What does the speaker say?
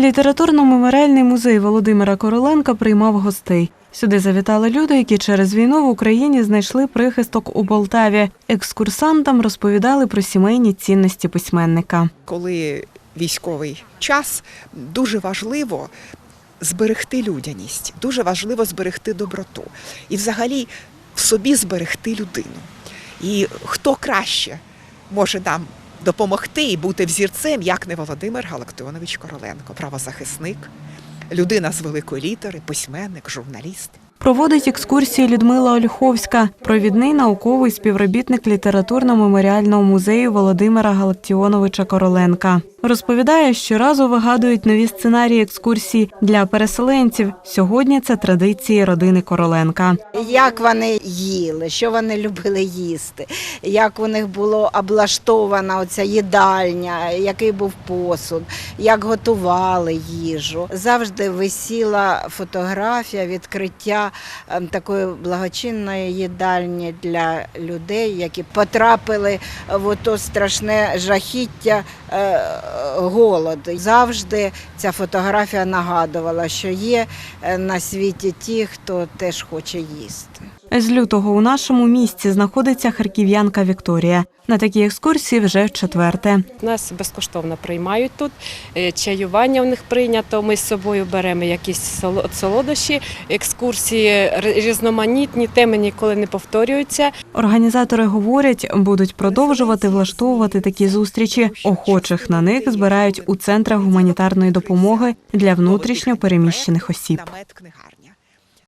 Літературно-меморіальний музей Володимира Короленка приймав гостей. Сюди завітали люди, які через війну в Україні знайшли прихисток у Полтаві. Екскурсантам розповідали про сімейні цінності письменника. коли військовий час, дуже важливо зберегти людяність, дуже важливо зберегти доброту і взагалі в собі зберегти людину. І хто краще може нам допомогти і бути взірцем, як не Володимир Галактионович Короленко, правозахисник, людина з великої літери, письменник, журналіст. Проводить екскурсії Людмила Ольховська, провідний науковий співробітник літературно-меморіального музею Володимира Галактіоновича Короленка. Розповідає, щоразу вигадують нові сценарії екскурсій для переселенців. Сьогодні це традиції родини Короленка. Як вони їли, що вони любили їсти, як у них було облаштована оця їдальня, який був посуд, як готували їжу. Завжди висіла фотографія відкриття ем, такої благочинної їдальні для людей, які потрапили в ото страшне жахіття голоду. Завжди ця фотографія нагадувала, що є е, на світі ті, хто теж хоче їсти. З лютого у нашому місті знаходиться харків'янка Вікторія. На такій екскурсії вже четверте. Нас безкоштовно приймають тут. е, Чаювання в них прийнято. Ми з собою беремо якісь соло- солодощі, екскурсії різноманітні, теми ніколи не повторюються. Організатори говорять, будуть продовжувати влаштовувати такі зустрічі. Охочих на них збирають у центрах гуманітарної допомоги для внутрішньо переміщених осіб.